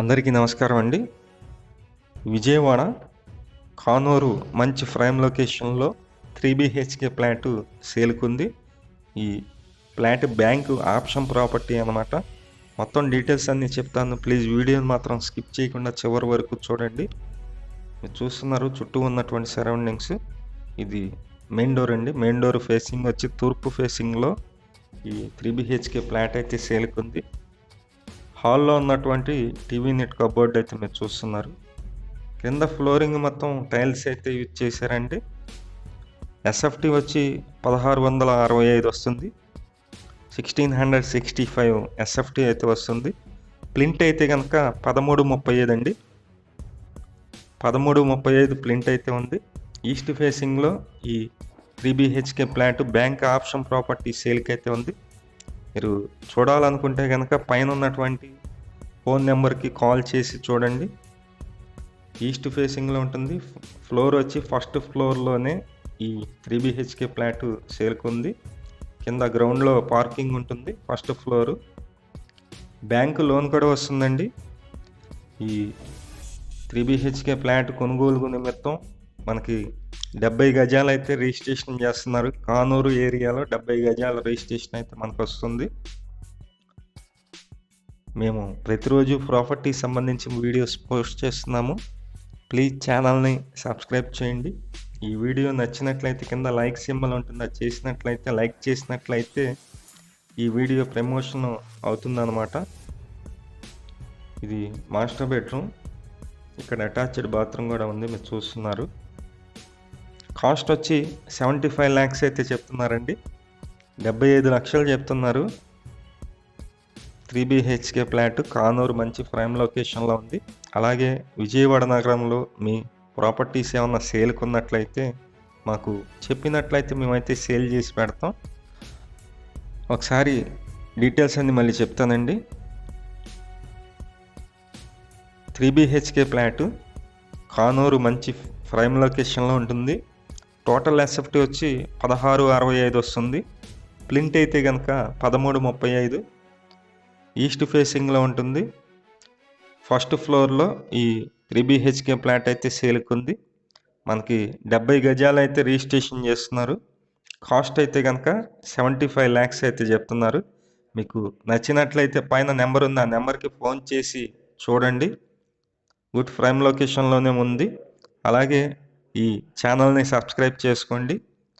అందరికీ నమస్కారం అండి. విజయవాడ కానూరు మంచి ఫ్రేమ్ లొకేషన్లో త్రీ బిహెచ్కే ప్లాట్ సేలుకుంది. ఈ ప్లాట్ బ్యాంకు ఆప్షన్ ప్రాపర్టీ అనమాట మొత్తం డీటెయిల్స్ అన్నీ చెప్తాను. ప్లీజ్ వీడియోని మాత్రం స్కిప్ చేయకుండా చివరి వరకు చూడండి. మీరు చూస్తున్నారు చుట్టూ ఉన్నటువంటి సరౌండింగ్స్. ఇది మెయిన్ డోర్ అండి. మెయిన్ డోర్ ఫేసింగ్ వచ్చి తూర్పు ఫేసింగ్లో ఈ త్రీ బిహెచ్కే ప్లాట్ అయితే సేలుకుంది. హాల్లో ఉన్నటువంటి టీవీ నెట్ కబోర్డ్ అయితే మీరు చూస్తున్నారు. కింద ఫ్లోరింగ్ మొత్తం టైల్స్ అయితే యూజ్ చేశారండి. ఎస్ఎఫ్టీ వచ్చి పదహారు వందల అరవై ఐదు వస్తుంది. Sixteen hundred sixty five SFT అయితే వస్తుంది. ప్లింట్ అయితే కనుక పదమూడు ముప్పై ఐదు అండి. పదమూడు ముప్పై ఐదు ప్లింట్ అయితే ఉంది. ఈస్ట్ ఫేసింగ్లో ఈ three BHK flat bank option property సేల్కి అయితే ఉంది. మీరు చూడాలనుకుంటే కనుక పైన ఉన్నటువంటి ఫోన్ నెంబర్కి కాల్ చేసి చూడండి. ఈస్ట్ ఫేసింగ్లో ఉంటుంది. ఫ్లోర్ వచ్చి ఫస్ట్ ఫ్లోర్లోనే ఈ త్రీ బిహెచ్కే ఫ్లాట్ సేల్కుంది. కింద గ్రౌండ్లో పార్కింగ్ ఉంటుంది. First floor. బ్యాంకు లోన్ కూడా వస్తుందండి. ఈ త్రీ బిహెచ్కే ఫ్లాట్ కొనుగోలు నిమిత్తం మనకి డెబ్బై గజాలు అయితే రిజిస్ట్రేషన్ చేస్తున్నారు. కానూరు ఏరియాలో డెబ్బై గజాల రిజిస్ట్రేషన్ అయితే మనకు వస్తుంది మేము ప్రతిరోజు ప్రాపర్టీ సంబంధించిన వీడియోస్ పోస్ట్ చేస్తున్నాము. ప్లీజ్ ఛానల్ని సబ్స్క్రైబ్ చేయండి. ఈ వీడియో నచ్చినట్లయితే కింద లైక్ సింబల్ ఉంటుంది. అది చేసినట్లయితే లైక్ చేసినట్లయితే ఈ వీడియో ప్రమోషన్ అవుతుందన్నమాట. ఇది మాస్టర్ బెడ్రూమ్. ఇక్కడ అటాచ్డ్ బాత్రూమ్ కూడా ఉంది. మీరు చూస్తున్నారు. కాస్ట్ వచ్చి సెవెంటీ ఫైవ్ ల్యాక్స్ అయితే చెప్తున్నారండి. డెబ్బై ఐదు లక్షలు చెప్తున్నారు. త్రీ బిహెచ్కే ఫ్లాట్ కానూరు మంచి ప్రైమ్ లొకేషన్లో ఉంది. అలాగే విజయవాడ నగరంలో మీ ప్రాపర్టీస్ ఏమన్నా సేల్కి ఉన్నట్లయితే మాకు చెప్పినట్లయితే మేమైతే సేల్ చేసి పెడతాం. ఒకసారి డీటెయిల్స్ అన్ని మళ్ళీ చెప్తానండి. త్రీ బిహెచ్కే ఫ్లాటు కానూరు మంచి ప్రైమ్ లొకేషన్లో ఉంటుంది. టోటల్ ఎస్ఎఫ్టీ వచ్చి పదహారు అరవై ఐదు వస్తుంది. ప్లింట్ అయితే కనుక పదమూడు ముప్పై ఐదు. ఈస్ట్ ఫేసింగ్లో ఉంటుంది. ఫస్ట్ ఫ్లోర్లో ఈ త్రీ బిహెచ్కే ఫ్లాట్ అయితే సేల్కుంది. మనకి డెబ్బై గజాలు అయితే రిజిస్ట్రేషన్ చేస్తున్నారు. కాస్ట్ అయితే కనుక సెవెంటీ ఫైవ్ ల్యాక్స్ అయితే చెప్తున్నారు. మీకు నచ్చినట్లయితే పైన నెంబర్ ఉంది. ఆ నెంబర్కి ఫోన్ చేసి చూడండి. గుడ్ ప్రైమ్ లొకేషన్లోనే ఉంది. అలాగే ఈ ఛానల్ని సబ్స్క్రైబ్ చేసుకోండి.